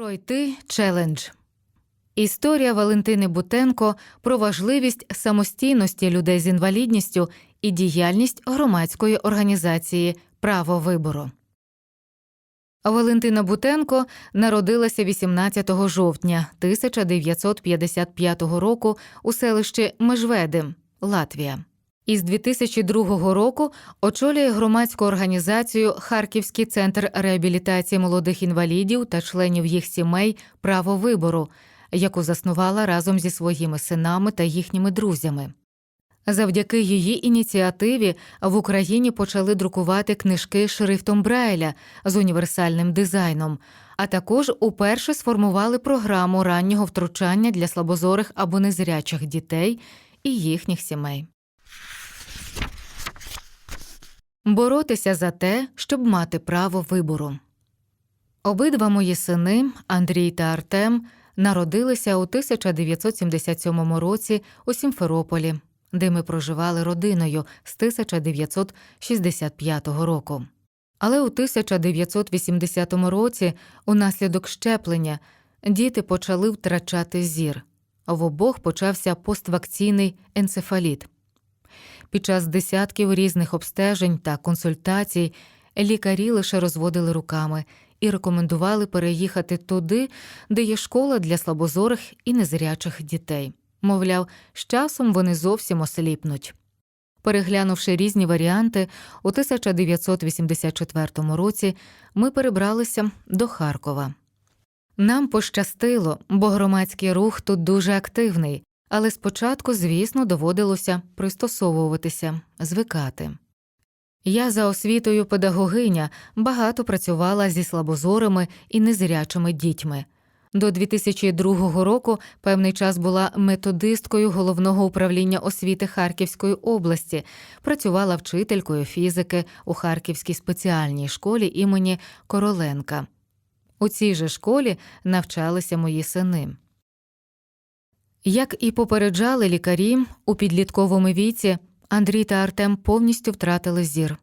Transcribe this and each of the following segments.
Пройти челендж. Історія Валентини Бутенко про важливість самостійності людей з інвалідністю і діяльність громадської організації Право вибору. Валентина Бутенко народилася 18 жовтня 1955 року у селищі Межведи, Латвія. Із 2002 року очолює громадську організацію Харківський центр реабілітації молодих інвалідів та членів їх сімей Право вибору, яку заснувала разом зі своїми синами та їхніми друзями. Завдяки її ініціативі в Україні почали друкувати книжки шрифтом Брайля з універсальним дизайном, а також уперше сформували програму раннього втручання для слабозорих або незрячих дітей і їхніх сімей. Боротися за те, щоб мати право вибору. Обидва мої сини, Андрій та Артем, народилися у 1977 році у Сімферополі, де ми проживали родиною з 1965 року. Але у 1980 році, унаслідок щеплення, діти почали втрачати зір. В обох почався поствакційний енцефаліт. Під час десятків різних обстежень та консультацій лікарі лише розводили руками і рекомендували переїхати туди, де є школа для слабозорих і незрячих дітей. Мовляв, з часом вони зовсім осліпнуть. Переглянувши різні варіанти, у 1984 році ми перебралися до Харкова. Нам пощастило, бо громадський рух тут дуже активний, але спочатку, звісно, доводилося пристосовуватися, звикати. Я за освітою педагогиня багато працювала зі слабозорими і незрячими дітьми. До 2002 року певний час була методисткою головного управління освіти Харківської області, працювала вчителькою фізики у Харківській спеціальній школі імені Короленка. У цій же школі навчалися мої сини. Як і попереджали лікарі, у підлітковому віці Андрій та Артем повністю втратили зір.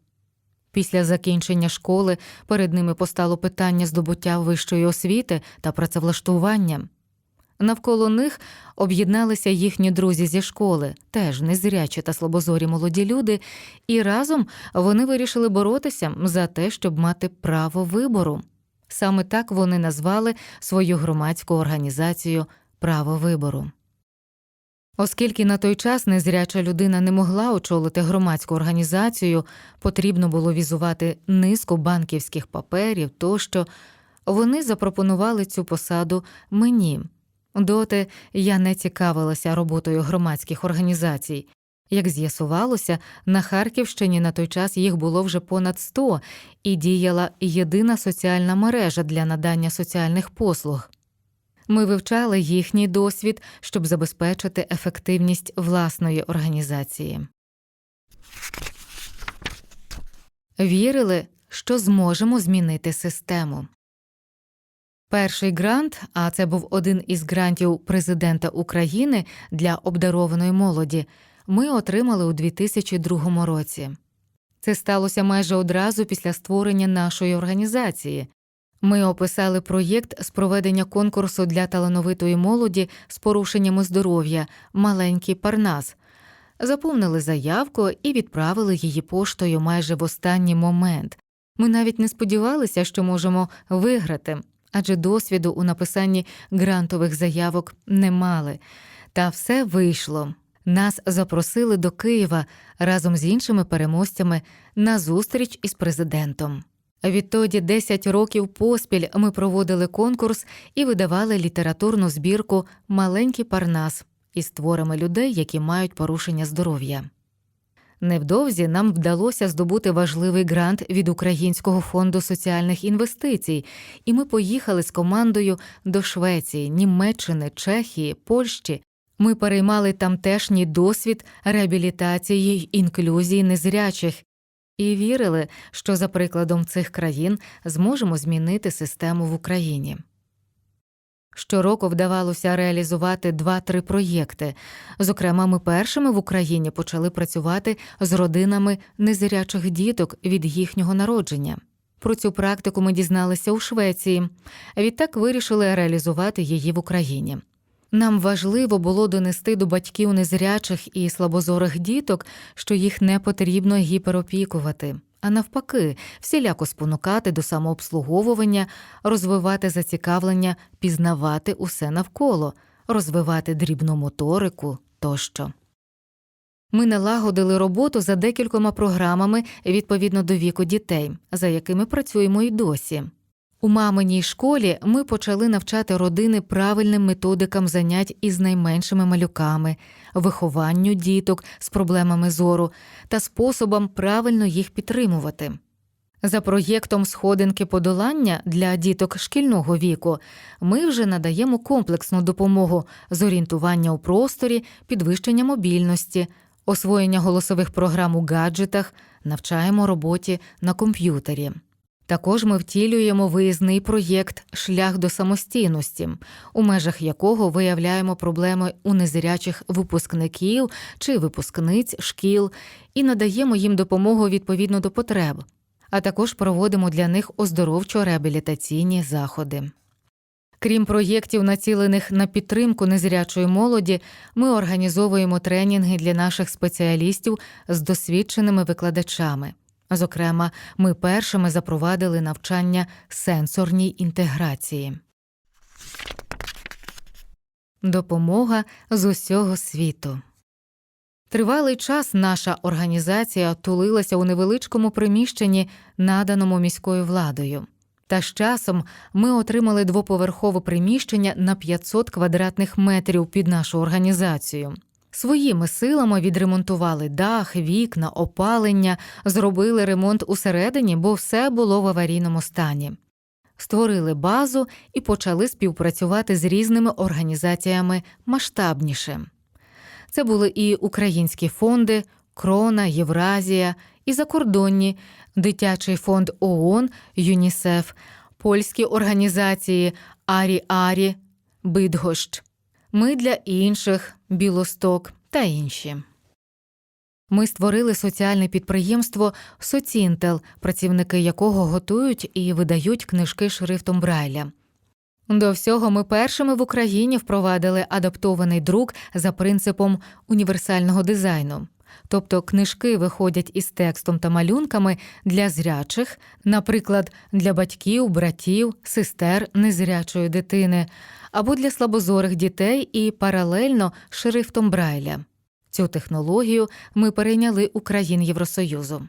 Після закінчення школи перед ними постало питання здобуття вищої освіти та працевлаштування. Навколо них об'єдналися їхні друзі зі школи, теж незрячі та слабозорі молоді люди, і разом вони вирішили боротися за те, щоб мати право вибору. Саме так вони назвали свою громадську організацію Право вибору. Оскільки на той час незряча людина не могла очолити громадську організацію, потрібно було візувати низку банківських паперів тощо, вони запропонували цю посаду мені. Доти я не цікавилася роботою громадських організацій. Як з'ясувалося, на Харківщині на той час їх було вже понад 100 і діяла єдина соціальна мережа для надання соціальних послуг. Ми вивчали їхній досвід, щоб забезпечити ефективність власної організації. Вірили, що зможемо змінити систему. Перший грант, а це був один із грантів президента України для обдарованої молоді, ми отримали у 2002 році. Це сталося майже одразу після створення нашої організації. Ми описали проєкт з проведення конкурсу для талановитої молоді з порушеннями здоров'я Маленький Парнас, заповнили заявку і відправили її поштою майже в останній момент. Ми навіть не сподівалися, що можемо виграти, адже досвіду у написанні грантових заявок не мали. Та все вийшло. Нас запросили до Києва разом з іншими переможцями на зустріч із президентом. Відтоді 10 років поспіль ми проводили конкурс і видавали літературну збірку Маленький Парнас із творами людей, які мають порушення здоров'я. Невдовзі нам вдалося здобути важливий грант від Українського фонду соціальних інвестицій, і ми поїхали з командою до Швеції, Німеччини, Чехії, Польщі. Ми переймали тамтешній досвід реабілітації й інклюзії незрячих і вірили, що за прикладом цих країн зможемо змінити систему в Україні. Щороку вдавалося реалізувати два-три проєкти. Зокрема, ми першими в Україні почали працювати з родинами незрячих діток від їхнього народження. Про цю практику ми дізналися у Швеції. Відтак вирішили реалізувати її в Україні. Нам важливо було донести до батьків незрячих і слабозорих діток, що їх не потрібно гіперопікувати, а навпаки, всіляко спонукати до самообслуговування, розвивати зацікавлення, пізнавати усе навколо, розвивати дрібну моторику тощо. Ми налагодили роботу за декількома програмами відповідно до віку дітей, за якими працюємо й досі. У маминій школі ми почали навчати родини правильним методикам занять із найменшими малюками, вихованню діток з проблемами зору та способам правильно їх підтримувати. За проєктом Сходинки подолання для діток шкільного віку ми вже надаємо комплексну допомогу з орієнтування у просторі, підвищення мобільності, освоєння голосових програм у гаджетах, навчаємо роботі на комп'ютері. Також ми втілюємо виїзний проєкт Шлях до самостійності, у межах якого виявляємо проблеми у незрячих випускників чи випускниць шкіл і надаємо їм допомогу відповідно до потреб, а також проводимо для них оздоровчо-реабілітаційні заходи. Крім проєктів, націлених на підтримку незрячої молоді, ми організовуємо тренінги для наших спеціалістів з досвідченими викладачами. Зокрема, ми першими запровадили навчання сенсорній інтеграції. Допомога з усього світу. Тривалий час наша організація тулилася у невеличкому приміщенні, наданому міською владою. Та з часом ми отримали двоповерхове приміщення на 500 квадратних метрів під нашу організацію. Своїми силами відремонтували дах, вікна, опалення, зробили ремонт усередині, бо все було в аварійному стані. Створили базу і почали співпрацювати з різними організаціями масштабніше. Це були і українські фонди, Крона, Євразія, і закордонні, Дитячий фонд ООН, ЮНІСЕФ, польські організації Арі Арі, Бидгощ. Ми для інших Білосток та інші. Ми створили соціальне підприємство Соцінтел, працівники якого готують і видають книжки шрифтом Брайля. До всього ми першими в Україні впровадили адаптований друк за принципом універсального дизайну. Тобто книжки виходять із текстом та малюнками для зрячих, наприклад, для батьків, братів, сестер незрячої дитини, або для слабозорих дітей і паралельно шрифтом Брайля. Цю технологію ми перейняли у країн Євросоюзу.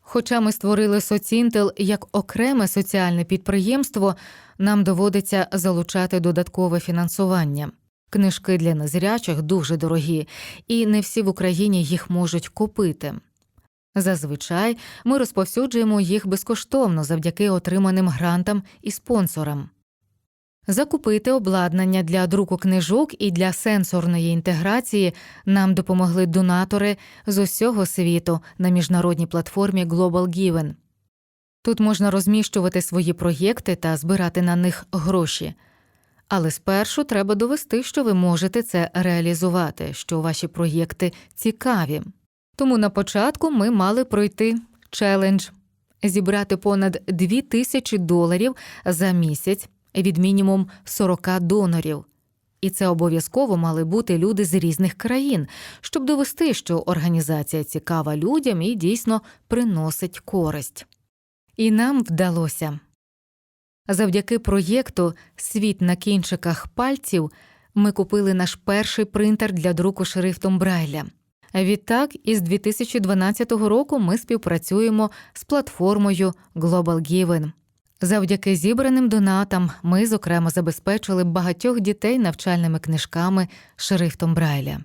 Хоча ми створили Соцінтел як окреме соціальне підприємство, нам доводиться залучати додаткове фінансування. Книжки для незрячих дуже дорогі, і не всі в Україні їх можуть купити. Зазвичай ми розповсюджуємо їх безкоштовно завдяки отриманим грантам і спонсорам. Закупити обладнання для друку книжок і для сенсорної інтеграції нам допомогли донатори з усього світу на міжнародній платформі Global Given. Тут можна розміщувати свої проєкти та збирати на них гроші. Але спершу треба довести, що ви можете це реалізувати, що ваші проєкти цікаві. Тому на початку ми мали пройти челендж зібрати понад 2 тисячі доларів за місяць від мінімум 40 донорів. І це обов'язково мали бути люди з різних країн, щоб довести, що організація цікава людям і дійсно приносить користь. І нам вдалося. Завдяки проєкту Світ на кінчиках пальців ми купили наш перший принтер для друку шрифтом Брайля. Відтак, із 2012 року ми співпрацюємо з платформою Global Given. Завдяки зібраним донатам ми, зокрема, забезпечили багатьох дітей навчальними книжками шрифтом Брайля.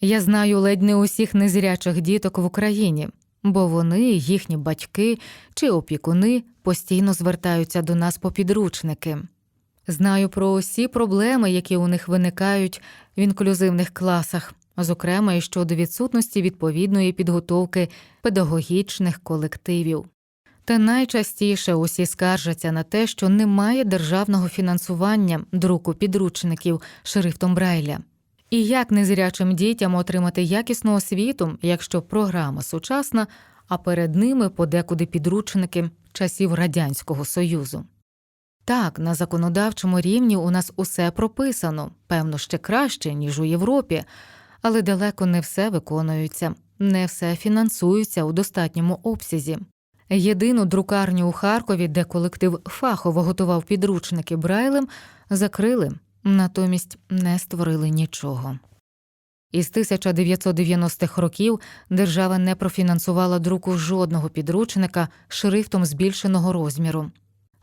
Я знаю ледь не усіх незрячих діток в Україні, бо вони, їхні батьки чи опікуни постійно звертаються до нас по підручники. Знаю про усі проблеми, які у них виникають в інклюзивних класах, зокрема і щодо відсутності відповідної підготовки педагогічних колективів. Та найчастіше усі скаржаться на те, що немає державного фінансування друку підручників шрифтом Брайля. І як незрячим дітям отримати якісну освіту, якщо програма сучасна, а перед ними подекуди підручники часів Радянського Союзу. Так, на законодавчому рівні у нас усе прописано, певно, ще краще, ніж у Європі, але далеко не все виконується, не все фінансується у достатньому обсязі. Єдину друкарню у Харкові, де колектив фахово готував підручники Брайлем, закрили, натомість не створили нічого. Із 1990-х років держава не профінансувала друку жодного підручника шрифтом збільшеного розміру.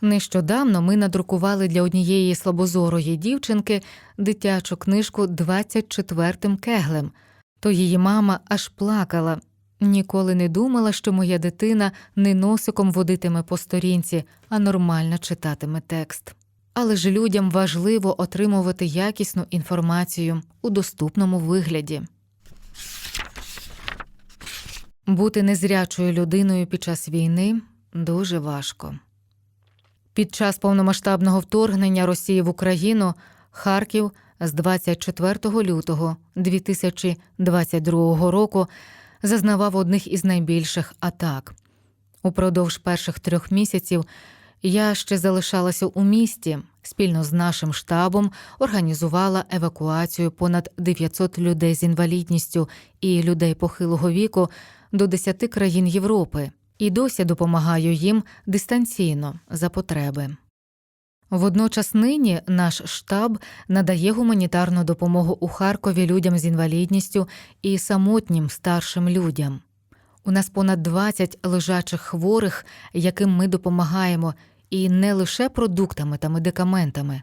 Нещодавно ми надрукували для однієї слабозорої дівчинки дитячу книжку 24-м кеглем, то її мама аж плакала. Ніколи не думала, що моя дитина не носиком водитиме по сторінці, а нормально читатиме текст. Але ж людям важливо отримувати якісну інформацію у доступному вигляді. Бути незрячою людиною під час війни дуже важко. Під час повномасштабного вторгнення Росії в Україну Харків з 24 лютого 2022 року зазнавав одних із найбільших атак. Упродовж перших трьох місяців я ще залишалася у місті, спільно з нашим штабом організувала евакуацію понад 900 людей з інвалідністю і людей похилого віку до 10 країн Європи і досі допомагаю їм дистанційно за потреби. Водночас нині наш штаб надає гуманітарну допомогу у Харкові людям з інвалідністю і самотнім старшим людям. У нас понад 20 лежачих хворих, яким ми допомагаємо, і не лише продуктами та медикаментами.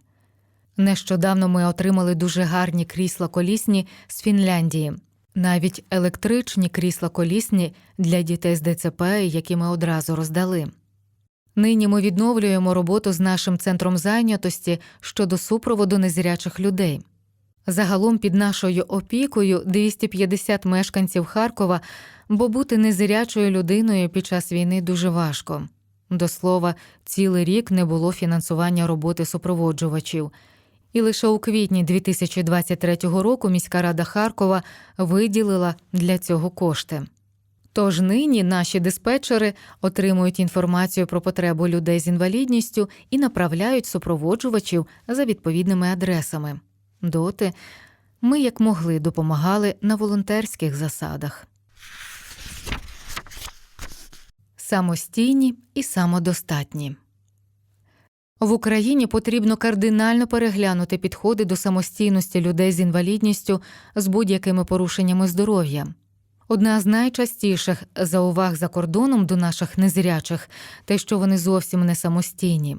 Нещодавно ми отримали дуже гарні крісла колісні з Фінляндії, навіть електричні крісла колісні для дітей з ДЦП, які ми одразу роздали. Нині ми відновлюємо роботу з нашим центром зайнятості щодо супроводу незрячих людей. Загалом під нашою опікою 250 мешканців Харкова, бо бути незрячою людиною під час війни дуже важко. До слова, цілий рік не було фінансування роботи супроводжувачів. І лише у квітні 2023 року міська рада Харкова виділила для цього кошти. Тож нині наші диспетчери отримують інформацію про потребу людей з інвалідністю і направляють супроводжувачів за відповідними адресами. Доти ми як могли допомагали на волонтерських засадах. Самостійні і самодостатні. В Україні потрібно кардинально переглянути підходи до самостійності людей з інвалідністю з будь-якими порушеннями здоров'я. Одна з найчастіших зауваг за кордоном до наших незрячих те, що вони зовсім не самостійні.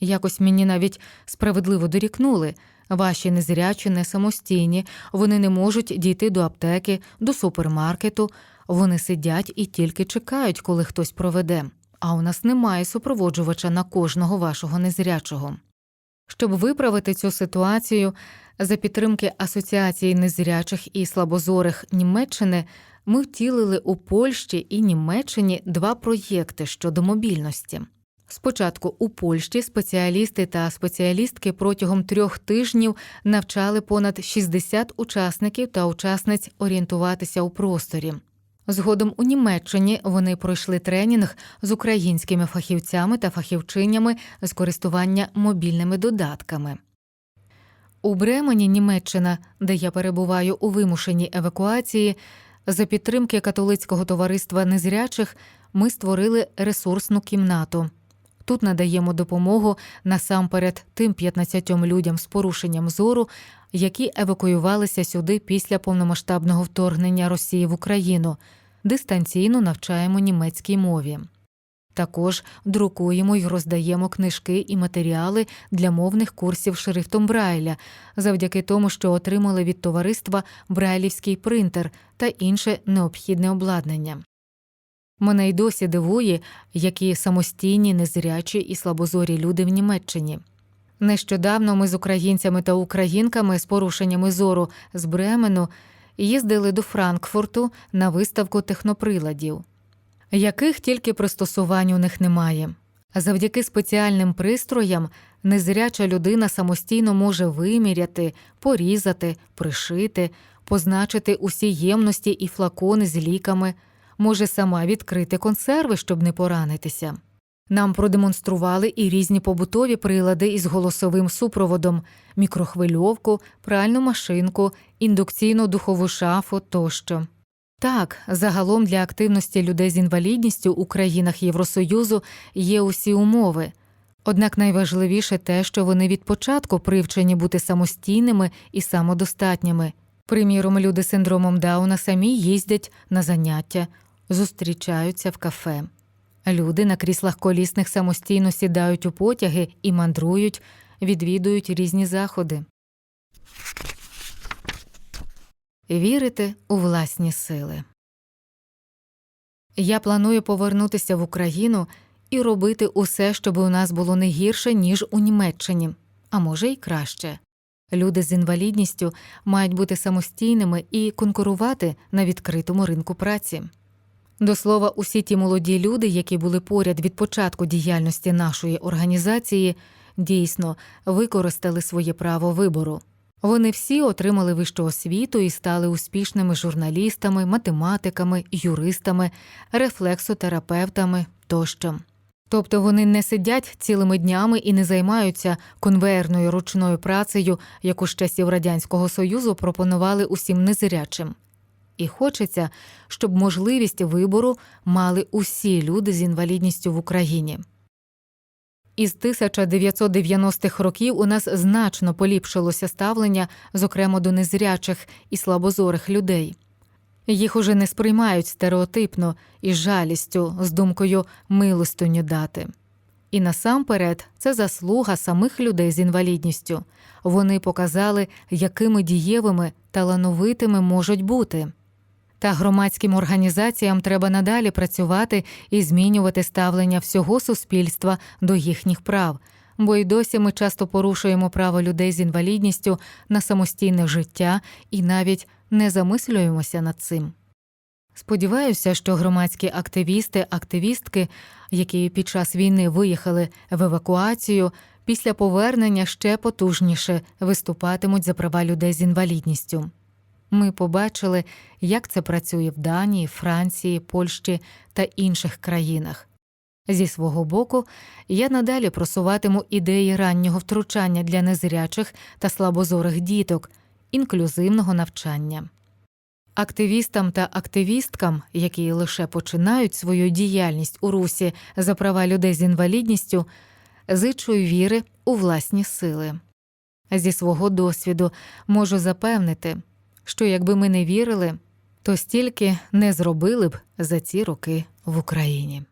Якось мені навіть справедливо дорікнули ваші незрячі не самостійні, вони не можуть дійти до аптеки, до супермаркету, вони сидять і тільки чекають, коли хтось проведе, а у нас немає супроводжувача на кожного вашого незрячого. Щоб виправити цю ситуацію, за підтримки Асоціації незрячих і слабозорих Німеччини ми втілили у Польщі і Німеччині два проєкти щодо мобільності. Спочатку у Польщі спеціалісти та спеціалістки протягом трьох тижнів навчали понад 60 учасників та учасниць орієнтуватися у просторі. Згодом у Німеччині вони пройшли тренінг з українськими фахівцями та фахівчинями з користування мобільними додатками. У Бремені, Німеччина, де я перебуваю у вимушеній евакуації, за підтримки католицького товариства незрячих ми створили ресурсну кімнату. Тут надаємо допомогу насамперед тим 15 людям з порушенням зору, які евакуювалися сюди після повномасштабного вторгнення Росії в Україну, дистанційно навчаємо німецькій мові. Також друкуємо й роздаємо книжки і матеріали для мовних курсів шрифтом Брайля, завдяки тому, що отримали від товариства Брайлівський принтер та інше необхідне обладнання. Мене й досі дивує, які самостійні, незрячі і слабозорі люди в Німеччині. Нещодавно ми з українцями та українками з порушеннями зору з Бремену їздили до Франкфурту на виставку техноприладів яких тільки пристосувань у них немає. Завдяки спеціальним пристроям незряча людина самостійно може виміряти, порізати, пришити, позначити усі ємності і флакони з ліками, може сама відкрити консерви, щоб не поранитися. Нам продемонстрували і різні побутові прилади із голосовим супроводом, мікрохвильовку, пральну машинку, індукційну духову шафу тощо. Так, загалом для активності людей з інвалідністю у країнах Євросоюзу є усі умови. Однак найважливіше те, що вони від початку привчені бути самостійними і самодостатніми. Приміром, люди з синдромом Дауна самі їздять на заняття, зустрічаються в кафе. Люди на кріслах колісних самостійно сідають у потяги і мандрують, відвідують різні заходи. Вірити у власні сили. Я планую повернутися в Україну і робити усе, щоб у нас було не гірше, ніж у Німеччині, а може й краще. Люди з інвалідністю мають бути самостійними і конкурувати на відкритому ринку праці. До слова, усі ті молоді люди, які були поряд від початку діяльності нашої організації, дійсно використали своє право вибору. Вони всі отримали вищу освіту і стали успішними журналістами, математиками, юристами, рефлексотерапевтами тощо. Тобто вони не сидять цілими днями і не займаються конвейерною ручною працею, яку з часів Радянського Союзу пропонували усім незрячим. І хочеться, щоб можливість вибору мали усі люди з інвалідністю в Україні. Із 1990-х років у нас значно поліпшилося ставлення, зокрема до незрячих і слабозорих людей. Їх уже не сприймають стереотипно і жалістю, з думкою милостиню дати. І насамперед це заслуга самих людей з інвалідністю. Вони показали, якими дієвими, талановитими можуть бути. Та громадським організаціям треба надалі працювати і змінювати ставлення всього суспільства до їхніх прав, бо й досі ми часто порушуємо право людей з інвалідністю на самостійне життя і навіть не замислюємося над цим. Сподіваюся, що громадські активісти, активістки, які під час війни виїхали в евакуацію, після повернення ще потужніше виступатимуть за права людей з інвалідністю. Ми побачили, як це працює в Данії, Франції, Польщі та інших країнах. Зі свого боку, я надалі просуватиму ідеї раннього втручання для незрячих та слабозорих діток, інклюзивного навчання. Активістам та активісткам, які лише починають свою діяльність у русі за права людей з інвалідністю, зичу віри у власні сили. Зі свого досвіду можу запевнити, що якби ми не вірили, то стільки не зробили б за ці роки в Україні.